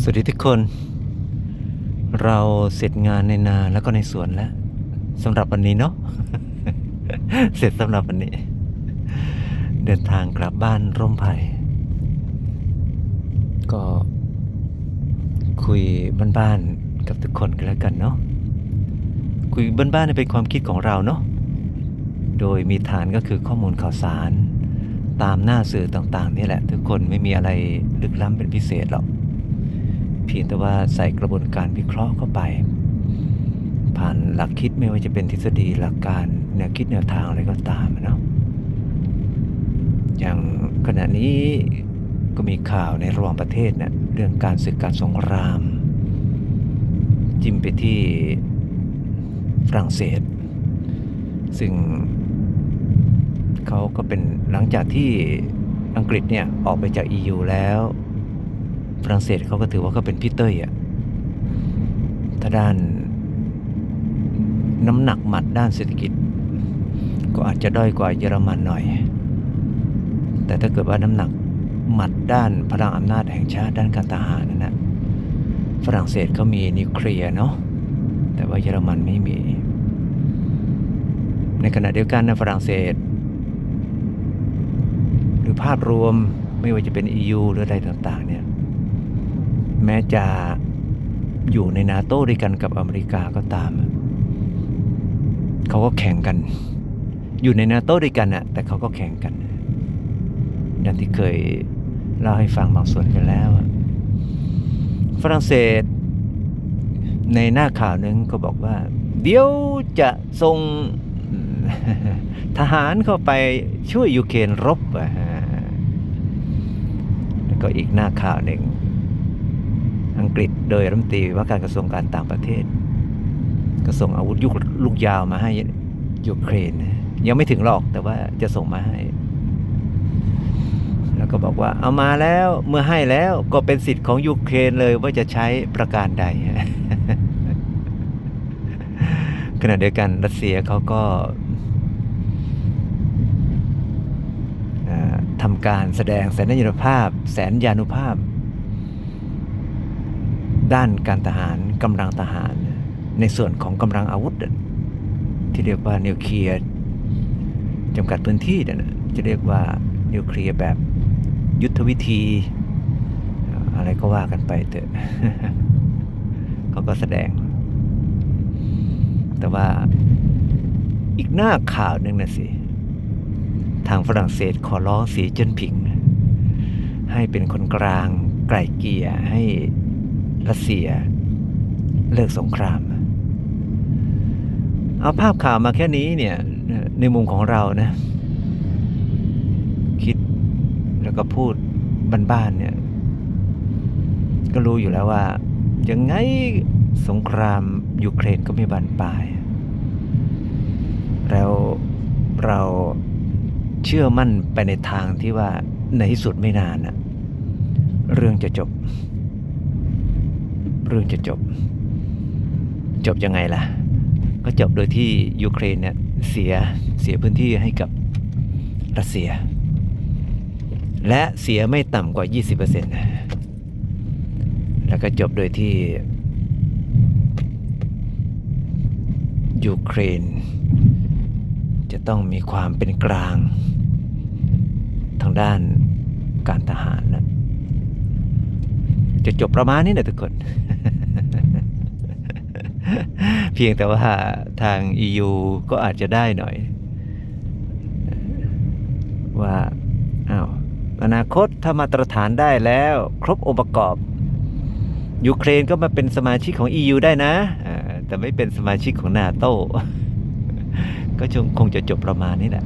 สวัสดีทุกคน เราเสร็จงานในนาแล้วก็ในสวนแล้วสำหรับวันนี้เนาะเสร็จสำหรับวันนี้ เดินทางกลับบ้านร่มไผ่ก็คุยบ้านๆกับทุกคนกันแล้วกันเนาะคุยบ้านๆเป็นความคิดของเราเนาะโดยมีฐานก็คือข้อมูลข่าวสาร ตามหน้าสื่อต่างๆนี่แหละ ทุกคนไม่มีอะไรลึกล้ำเป็นพิเศษหรอก เพียงแต่ว่าใส่กระบวนการวิเคราะห์เข้าไป ผ่านหลักคิดไม่ว่าจะเป็นทฤษฎีหลักการแนวคิดแนวทางอะไรก็ตามเนาะอย่างขณะนี้ก็มีข่าวในระหว่างประเทศเนะี่ยเรื่องการศึกการสงคราม จิ้มไปที่ฝรั่งเศส ซึ่งเขาก็เป็นหลังจากที่อังกฤษเนี่ยออกไปจาก EU แล้ว ฝรั่งเศสเขาก็ถือว่าเขาเป็นพี่เต้ยอะถ้าด้านน้ำหนักหมัดด้านเศรษฐกิจ ก็อาจจะด้อยกว่าเยอรมันหน่อย แต่ถ้าเกิดว่าน้ำหนักหมัดด้านพลังอำนาจแห่งชาติด้านการทหารนั่นนะฝรั่งเศสเขามีนิวเคลียร์เนาะแต่ว่าเยอรมันไม่มี ในขณะเดียวกันนะฝรั่งเศส หรือภาพรวมไม่ว่าจะเป็น EU หรืออะไรต่างๆเน แม้จะอยู่ในนาโต้ด้วยกันกับอเมริกาก็ตาม เขาก็แข่งกัน อยู่ในนาโต้ด้วยกันอะแต่เขาก็แข่งกันดังที่เคยเล่าให้ฟังบางส่วนกันแล้วอะฝรั่งเศส ในหน้าข่าวหนึ่งก็บอกว่า เดี๋ยวจะส่งทหารเข้าไปช่วยยูเครนรบอะฮะแล้วก็อีกหน้าข่าวหนึ่ง อังกฤษโดยรัฐมนตรีว่าการกระทรวงการต่างประเทศ ก็ส่งอาวุธยุกลูกยาวมาให้ยูเครน ยังไม่ถึงหรอกแต่ว่าจะส่งมาให้ แล้วก็บอกว่าเอามาแล้วเมื่อให้แล้วก็เป็นสิทธิ์ของยูเครนเลยว่าจะใช้ประการใดขณะเดียวกันรัสเซียเขาก็ทำการแสดงแสนยานุภาพ แสนยานุภาพ ด้านการทหารกำลังทหาร ในส่วนของกำลังอาวุธ ที่เรียกว่านิวเคลียร์จำกัดพื้นที่นะจะเรียกว่านิวเคลียร์แบบยุทธวิธี อะไรก็ว่ากันไปเถอะเขาก็แสดง แต่ว่าอีกหน้าข่าวหนึ่งนะสิ ทางฝรั่งเศสขอร้องสีเจิ้นผิง ให้เป็นคนกลางไกล่เกลี่ยให้ รัสเซีย เลิกสงคราม เอาภาพข่าวมาแค่นี้เนี่ย ในมุมของเรานะ คิดแล้วก็พูดบ้านๆเนี่ย ก็รู้อยู่แล้วว่า ยังไงสงครามยูเครนก็ไม่บานปลาย แล้วเราเชื่อมั่นไปในทางที่ว่าในที่สุดไม่นานนะเรื่องจะจบ เรื่องจะจบ จบยังไงล่ะ ก็จบโดยที่ยูเครนเนี่ยเสียเสียพื้นที่ให้กับรัสเซีย และเสียไม่ต่ำกว่า 20%นะแล้วก็จบโดยที่ยูเครน จะต้องมีความเป็นกลาง ทางด้านการทหารนะจะจบประมาณนี้นะทุกคน เพียงแต่ว่าทาง EU ก็อาจจะได้หน่อย ว่าอ้าวอนาคตถ้ามาตรฐานได้แล้ว ครบองค์ประกอบ ยูเครนก็มาเป็นสมาชิกของ EU ได้นะ แต่ไม่เป็นสมาชิกของนาโต้ก็คงจะจบประมาณนี้แหละ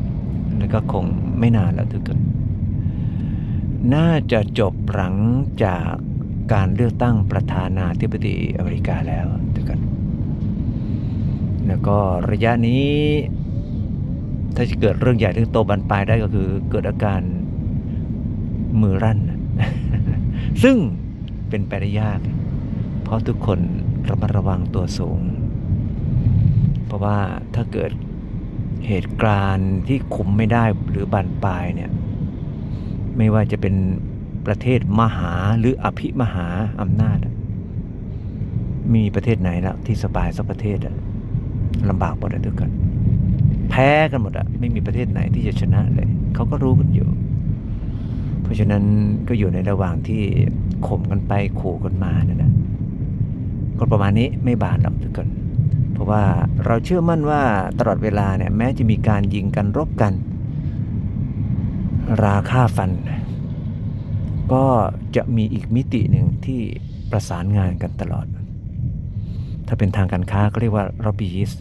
แล้วก็คงไม่นานแล้วทุกคนน่าจะจบหลังจากการเลือกตั้งประธานาธิบดีอเมริกาแล้วทุกคน แล้วก็ระยะนี้ ถ้าจะเกิดเรื่องใหญ่เรื่องโตบานปลายได้ก็คือเกิดอาการมือรั่น ซึ่งเป็นไปได้ยาก เพราะทุกคนระมัดระวังตัวสูง เพราะว่าถ้าเกิดเหตุการณ์ที่คุมไม่ได้หรือบานปลายเนี่ย ไม่ว่าจะเป็นประเทศมหาหรืออภิมหาอำนาจ มีประเทศไหนแล้วที่สบายสักประเทศอะ ลำบากหมดเลยทุกคนแพ้กันหมดอะไม่มีประเทศไหนที่จะชนะเลยเขาก็รู้กันอยู่ เพราะฉะนั้นก็อยู่ในระหว่างที่ข่มกันไปขู่กันมาเนั่นนะก็ประมาณนี้ไม่บานหรอกทุกคนเพราะว่าเราเชื่อมั่นว่าตลอดเวลาเนี่ยแม้จะมีการยิงกันรบกัน ราค่าฟัน ก็จะมีอีกมิติหนึ่งที่ประสานงานกันตลอด ถ้าเป็นทางการค้าก็เรียกว่า r o b b y i s t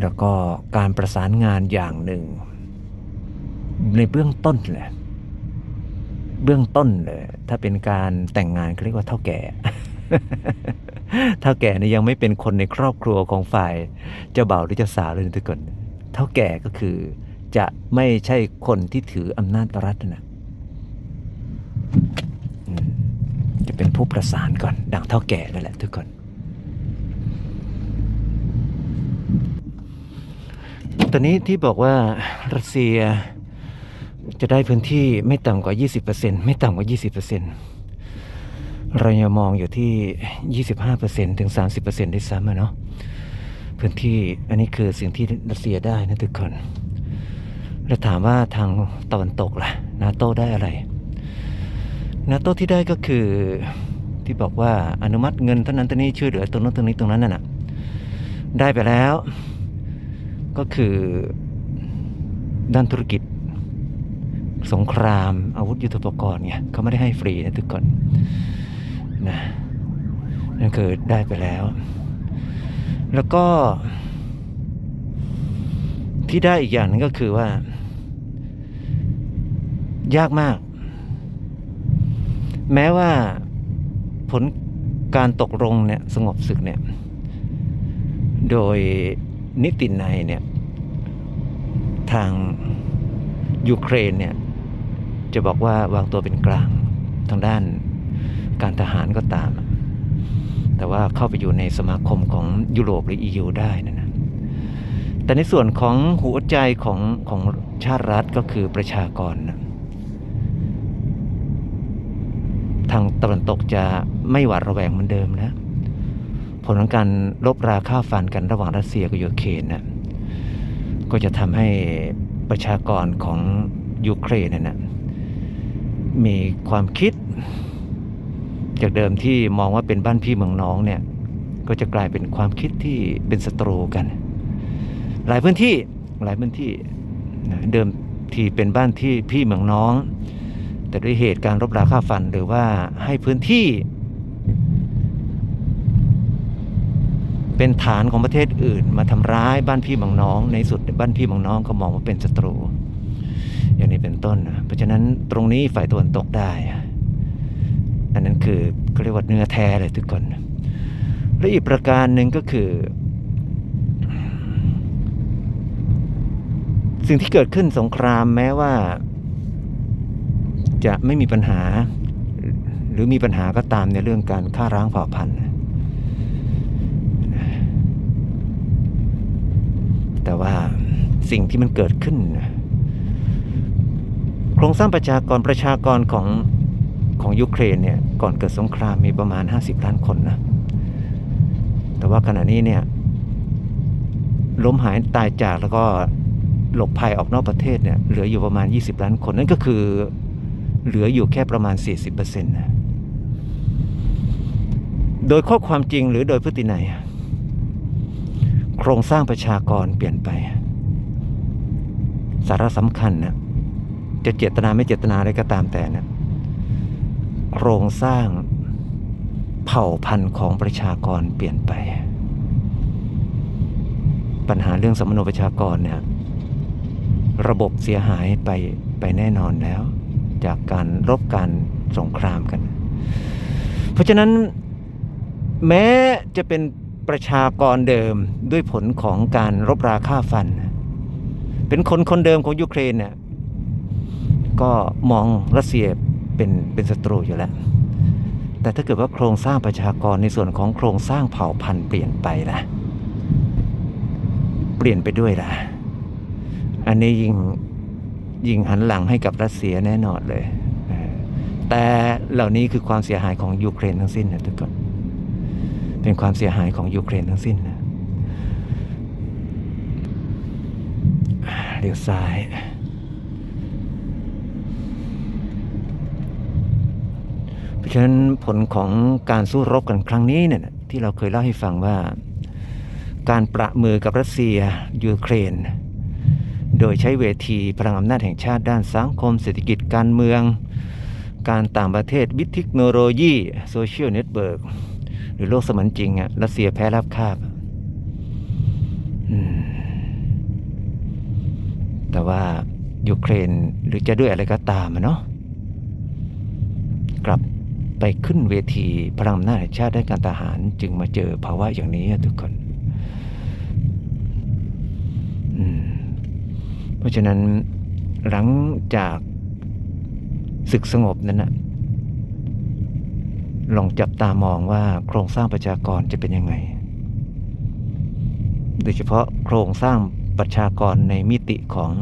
แล้วก็การประสานงานอย่างหนึ่ง ในเบื้องต้นแหละเบื้องต้นเลย ถ้าเป็นการแต่งงานเขาเรียกว่าเท่าแก่ เท่าแก่เนี่ยยังไม่เป็นคนในครอบครัวของฝ่ายเจ้าบ่าวหรือเจ้าสาวเลยทุกคน เท่าแก่ก็คือจะไม่ใช่คนที่ถืออำนาจรัฐนะ จะเป็นผู้ประสานก่อน ดังเท่าแก่นั่นแหละทุกคน ตอนนี้ที่บอกว่ารัสเซียจะได้พื้นที่ไม่ต่ำกว่า 20%ไม่ต่ำกว่า 20%เรายังมองอยู่ที่ 25%ถึง 30%ด้วยซ้ำอะเนาะพื้นที่อันนี้คือสิ่งที่รัสเซียได้นะทุกคน แล้วถามว่าทางตะวันตกล่ะ นาโต้ได้อะไร นาโตที่ได้ก็คือที่บอกว่าอนุมัติเงินเท่านั้นเท่านี้ช่วยเหลือตรงนั้นตรงนี้ตรงนั้นน่ะได้ไปแล้ว ก็คือด้านธุรกิจ สงคราม อาวุธยุทโธปกรณ์ไงเขาไม่ได้ให้ฟรีนะทุกคนนะนั่นคือได้ไปแล้ว แล้วก็ ที่ได้อีกอย่างนึงก็คือว่า ยากมาก แม้ว่าผลการตกลงเนี่ยสงบศึกเนี่ย โดยนิตินัยเนี่ย ทางยูเครนเนี่ย จะบอกว่าวางตัวเป็นกลางทางด้านการทหารก็ตาม แต่ว่าเข้าไปอยู่ในสมาคมของยุโรปหรือ EU ได้นะนะแต่ในส่วนของหัวใจของของชาติรัฐก็คือประชากรนะทางตะวันตกจะไม่หวาดระแวงเหมือนเดิมแล้วผลของการลบราค่าฟันกันระหว่างรัสเซียกับยูเครนนะก็จะทำให้ประชากรของยูเครนเนยนะมีความคิด จากเดิมที่มองว่าเป็นบ้านพี่เมืองน้องเนี่ย ก็จะกลายเป็นความคิดที่เป็นศัตรูกัน หลายพื้นที่หลายพื้นที่เดิมที่เป็นบ้านที่พี่เมืองน้อง แต่ด้วยเหตุการรบราค่าฟันหรือว่าให้พื้นที่ เป็นฐานของประเทศอื่น มาทำร้ายบ้านพี่เมืองน้อง ในสุดบ้านพี่เมืองน้องก็มองว่าเป็นศัตรู อย่างนี้เป็นต้นนะเพราะฉะนั้นตรงนี้ฝ่ายตะวันตกได้ อันนั้นคือเขาเรียกว่าเนื้อแท้เลยทุกคนและอีกประการหนึ่งก็คือ สิ่งที่เกิดขึ้นสงครามแม้ว่า จะไม่มีปัญหา หรือมีปัญหาก็ตามในเรื่องการฆ่าร้างเผ่าพันธุ์แต่ว่าสิ่งที่มันเกิดขึ้น โครงสร้างประชากรประชากรของของยูเครนเนี่ยก่อนเกิดสงครามมีประมาณ 50 ล้านคนนะ แต่ว่าขณะนี้เนี่ยล้มหายตายจากแล้วก็หลบภัยออกนอกประเทศเนี่ยเหลืออยู่ประมาณ 20 ล้านคน นั่นก็คือ เหลืออยู่แค่ประมาณ 40%นะโดยข้อความจริงหรือโดยพฤตินัยโครงสร้างประชากรเปลี่ยนไป สาระสำคัญนะจะเจตนาไม่เจตนาอะไรก็ตามแต่นะโครงสร้างเผ่าพันธุ์ของประชากรเปลี่ยนไป ปัญหาเรื่องสมโนประชากรเนี่ยระบบเสียหายไปไปแน่นอนแล้ว จากการรบการสงครามกัน เพราะฉะนั้นแม้จะเป็นประชากรเดิมด้วยผลของการรบราฆ่าฟัน เป็นคนคนเดิมของยูเครนเนี่ยก็มองรัสเซียเป็นเป็นศัตรูอยู่แล้ว แต่ถ้าเกิดว่าโครงสร้างประชากรในส่วนของโครงสร้างเผ่าพันธุ์เปลี่ยนไปล่ะเปลี่ยนไปด้วยล่ะ อันนี้ยิ่ง ยิงหันหลังให้กับรัสเซียแน่นอนเลย แต่เหล่านี้คือความเสียหายของยูเครนทั้งสิ้นนะทุกคนเป็นความเสียหายของยูเครนทั้งสิ้นนะเลี้ยวซ้ายเพราะฉะนั้นผลของการสู้รบกันครั้งนี้เนี่ยที่เราเคยเล่าให้ฟังว่า การประมือกับรัสเซียยูเครน โดยใช้เวทีพลังอำนาจแห่งชาติด้านสังคม เศรษฐกิจการเมือง การต่างประเทศวิทย์เทคโนโลยีโซเชียลเน็ตเวิร์กหรือโลกสมือนจริงอะรัสเซียแพ้รับคาบแต่ว่ายูเครนหรือจะด้วยอะไรก็ตามอะเนาะกลับไปขึ้นเวทีพลังอำนาจแห่งชาติด้านการทหารจึงมาเจอภาวะอย่างนี้ทุกคน อืม เพ ราะฉะนั้นหลังจากศึกสงบนั้นนะลองจับตามองว่าโครงสร้างประชากรจะเป็นยังไง โดยเฉพาะโครงสร้างประชากรในมิติของ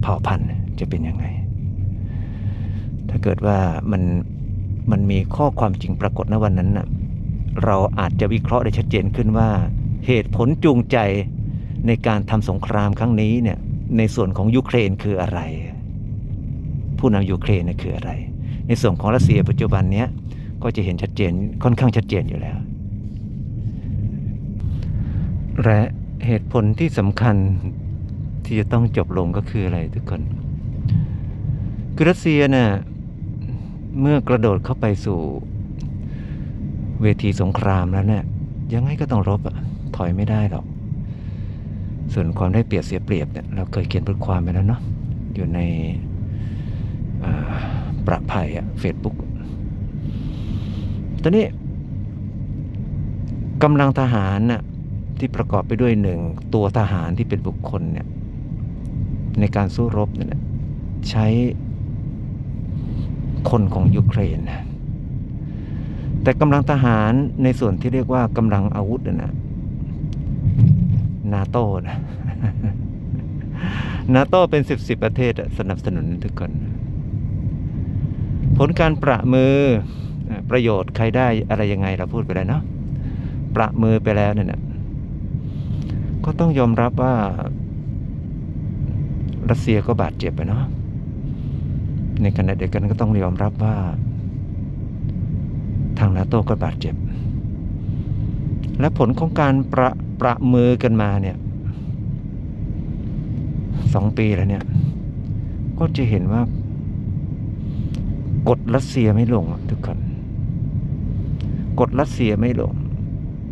เผ่าพันธุ์จะเป็นยังไง ถ้าเกิดว่ามันมันมีข้อความจริงปรากฏในวันนั้นนะเราอาจจะวิเคราะห์ได้ชัดเจนขึ้นว่า เหตุผลจูงใจในการทำสงครามครั้งนี้เนี่ย ในส่วนของยูเครนคืออะไร ผู้นำยูเครนคืออะไร ในส่วนของรัสเซียปัจจุบันเนี้ยก็จะเห็นชัดเจนค่อนข้างชัดเจนอยู่แล้ว และเหตุผลที่สำคัญที่จะต้องจบลงก็คืออะไรทุกคน คือรัสเซียเนี่ยเมื่อกระโดดเข้าไปสู่เวทีสงครามแล้วเนี่ยยังไงก็ต้องรบอะถอยไม่ได้หรอก ส่วนความได้เปรียบเสียเปรียบเนี่ยเราเคยเขียนบทความไปแล้วเนาะอยู่ในประภัยอะเฟซบุ๊กตอนนี้กำลังทหารน่ะที่ประกอบไปด้วยหนึ่งตัวทหารที่เป็นบุคคลเนี่ยในการสู้รบเนี่ยใช้คนของยูเครน แต่กำลังทหารในส่วนที่เรียกว่ากำลังอาวุธน่ะ นาโต้นะนาโต้เป็นสิบสิบประเทศสนับสนุนทุกคน ผลการประมือประโยชน์ใครได้อะไรยังไงเราพูดไปแล้วเนาะประมือไปแล้วเนี่ยก็ต้องยอมรับว่ารัสเซียก็บาดเจ็บไปเนาะในขณะเดียวกันก็ต้องยอมรับว่า ทางนาโต้ก็บาดเจ็บ และผลของการประ ประมือกันมาเนี่ยสองปีแล้วเนี่ย ก็จะเห็นว่ากดรัสเซียไม่ลงอะทุกคนกดรัสเซียไม่ลง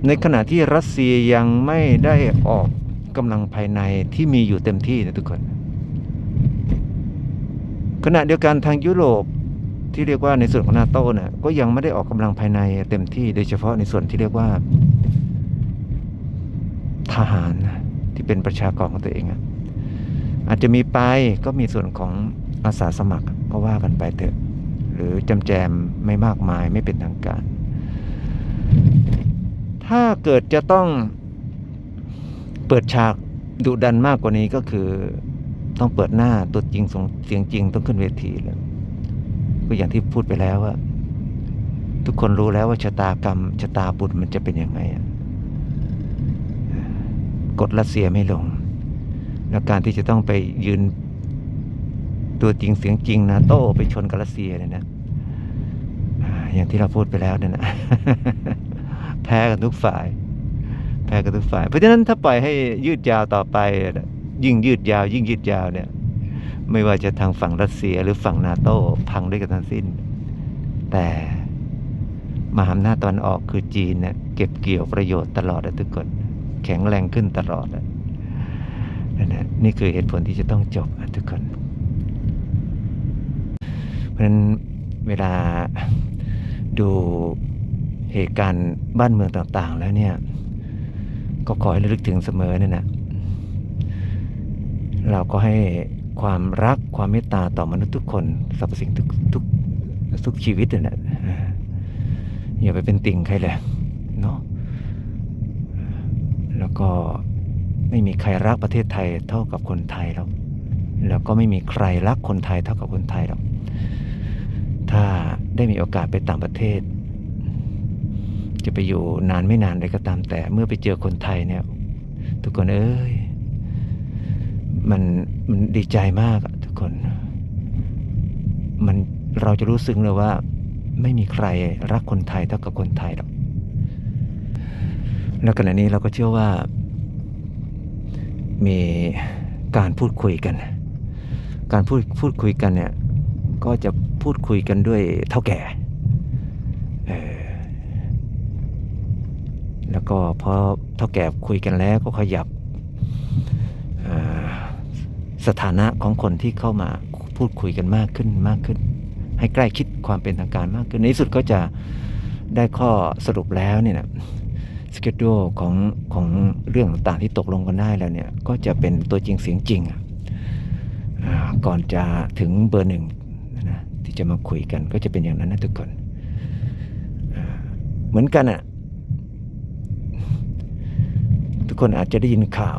ในขณะที่รัสเซียยังไม่ได้ออกกำลังภายในที่มีอยู่เต็มที่นะทุกคน ขณะเดียวกันทางยุโรปที่เรียกว่าในส่วนของนาโต้เนี่ยก็ยังไม่ได้ออกกำลังภายในเต็มที่โดยเฉพาะในส่วนที่เรียกว่า ทหารที่เป็นประชากรของตัวเองอะอาจจะมีไปก็มีส่วนของอาสาสมัครก็ว่ากันไปเถอะ หรือจำแจมไม่มากมายไม่เป็นทางการ ถ้าเกิดจะต้องเปิดฉากดุดันมากกว่านี้ก็คือต้องเปิดหน้าตัวจริงสงเสียงจริงต้องขึ้นเวทีเลยก็อย่างที่พูดไปแล้วว่า ทุกคนรู้แล้วว่าชะตากรรมชะตาบุญมันจะเป็นยังไงอะ กดรัสเซียไม่ลง แล้วการที่จะต้องไปยืน ตัวจริงเสียงจริงนาโต้ไปชนกับรัสเซียเนี่ยนะอย่างที่เราพูดไปแล้วเนี่ยนะแพ้กันทุกฝ่าย แพ้กันทุกฝ่าย เพราะฉะนั้นถ้าปล่อยให้ยืดยาวต่อไป ยิ่งยืดยาว ยิ่งยืดยาวเนี่ย ไม่ว่าจะทางฝั่งรัสเซียหรือฝั่งนาโต้พังด้วยกันทั้งสิ้น แต่มหาอำนาจตะวันออกคือจีนเนี่ยเก็บเกี่ยวประโยชน์ตลอดอะทุกคน แข็งแรงขึ้นตลอดนั่นนะนี่คือเหตุผลที่จะต้องจบอะทุกคน เพราะฉะนั้นเวลาดูเหตุการณ์บ้านเมืองต่างๆ แล้วเนี่ย ก็ขอให้ระลึกถึงเสมอเนี่ยนะเราก็ให้ความรักความเมตตาต่อมนุษย์ทุกคนสรรพสิ่งทุกทุกทุกชีวิตเนี่ยนะอย่าไปเป็นติ่งใครเลย แล้วก็ไม่มีใครรักประเทศไทยเท่ากับคนไทยหรอกแล้วก็ไม่มีใครรักคนไทยเท่ากับคนไทยหรอกถ้าได้มีโอกาสไปต่างประเทศ จะไปอยู่นานไม่นานใดก็ตามแต่เมื่อไปเจอคนไทยเนี่ยทุกคนเอ้ยมันมันดีใจมากอะทุกคน มันเราจะรู้สึกเลยว่า ไม่มีใครรักคนไทยเท่ากับคนไทยหรอก แล้วขณะนี้เราก็เชื่อว่า มีการพูดคุยกัน การพูดพูดคุยกันเนี่ยก็จะพูดคุยกันด้วยเท่าแก่แล้วก็พอเท่าแก่คุยกันแล้วก็ขยับสถานะของคนที่เข้ามาพูดคุยกันมากขึ้นมากขึ้น ให้ใกล้คิดความเป็นทางการมากขึ้นในที่สุดก็จะได้ข้อสรุปแล้วเนี่ยนะ สเกจ u ของของเรื่องต่างที่ตกลงกันได้แล้วเนี่ย ก็จะเป็นตัวจริงเสียงจริงอะอ่าก่อนจะถึงเบอร์หนึ่งนะที่จะมาคุยกันก็จะเป็นอย่างนั้นนะทุกคนเหมือนกันอะทุกคนอาจจะได้ยินข่าว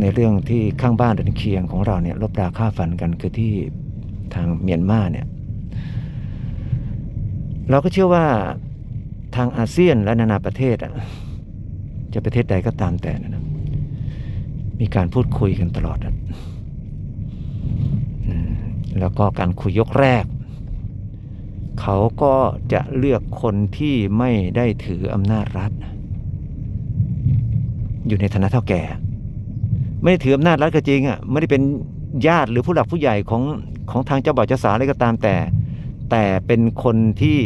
ในเรื่องที่ข้างบ้านเดินเคียงของเราเนี่ยลบราค่าฟันกันคือที่ทางเมียนมาเนี่ย เราก็เชื่อว่า ทางอาเซียนและนานาประเทศอะจะประเทศใดก็ตามแต่นะมีการพูดคุยกันตลอดอะแล้วก็การคุยยกแรก เขาก็จะเลือกคนที่ไม่ได้ถืออำนาจรัฐ อยู่ในฐานะเท่าแก่ ไม่ได้ถืออำนาจรัฐก็จริงอะไม่ได้เป็นญาติหรือผู้หลักผู้ใหญ่ของของทางเจ้าบ่าวเจ้าสาวอะไรก็ตามแต่ แต่เป็นคนที่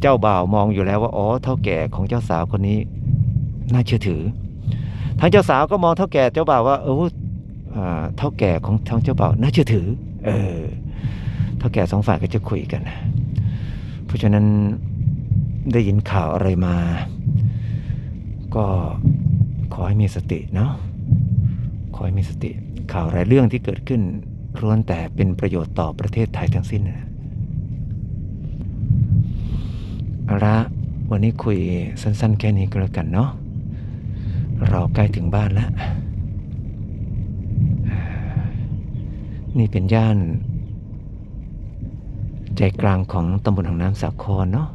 เจ้าบ่าวมองอยู่แล้วว่าอ๋อเท่าแก่ของเจ้าสาวคนนี้ น่าเชื่อถือทางเจ้าสาวก็มองเท่าแก่เจ้าบ่าวว่าเออเท่าแก่ของทางเจ้าบ่าวน่าเชื่อถือ เออเท่าแก่สองฝ่ายก็จะคุยกัน เพราะฉะนั้นได้ยินข่าวอะไรมา ก็ขอให้มีสติเนาะขอให้มีสติ ข่าวหลายเรื่องที่เกิดขึ้นล้วนแต่เป็นประโยชน์ต่อประเทศไทยทั้งสิ้นนะ เอาละวันนี้คุยสั้นๆ แค่นี้ก็แล้วกันเนาะเราใกล้ถึงบ้านแล้วนี่เป็นย่าน ใจกลางของตำบลหางน้ำสาครเนาะ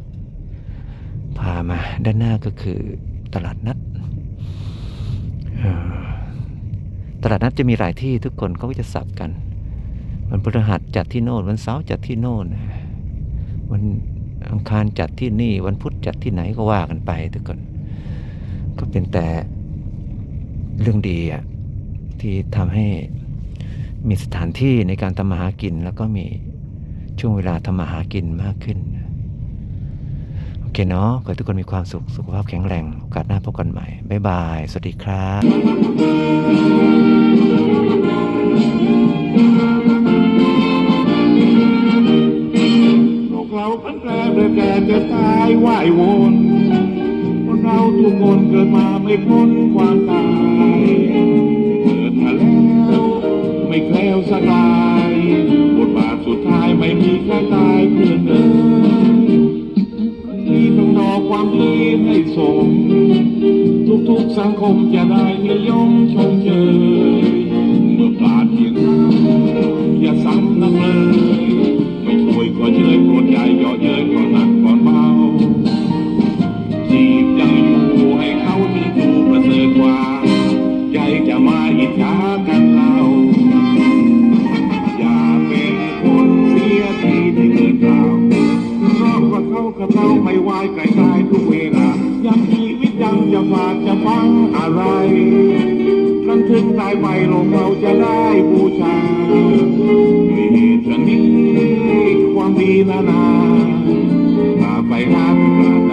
พามาด้านหน้าก็คือตลาดนัดตลาดนัดจะมีหลายที่ทุกคนเขาก็จะสับกัน วันพฤหัสจัดที่โน่นวันเสาร์จัดที่โน่นวัน อังคารจัดที่นี่วันพุธจัดที่ไหนก็ว่ากันไปทุกคน ก็เป็นแต่เรื่องดีอะที่ทำให้มีสถานที่ในการทำมาหากิน แล้วก็มีช่วงเวลาทำมาหากินมากขึ้น โอเคเนาะขอให้ทุกคนมีความสุข สุขภาพแข็งแรง โอกาสหน้าพบกันใหม่ บ๊ายบาย สวัสดีครับ ก่จะตายว่ายวนคนเราทุกคนเกิดมาไม่พ้นความตายเกิดมาแล้ว ไม่แคล้วสกายบทบาทสุดท้ายไม่มีแค่ตายเพื่อเดินมีต้องรอความดีให้สม ทุกๆสังคมจะได้นิยมชมเชยเมื่อปราดเพียงอย่าซ้ำนักเลย ไม่ช่วยก็เชยโกรธใหญ่ย่อเย กระเช้าไม่วายไก่ตายทุกเวลายังชีวิตยังจะฝากจะฟังอะไรนั้นถึงตายไปโลกเราจะได้บูชาด้วยเหตุนี้ความดีนานาพาไปหาปรา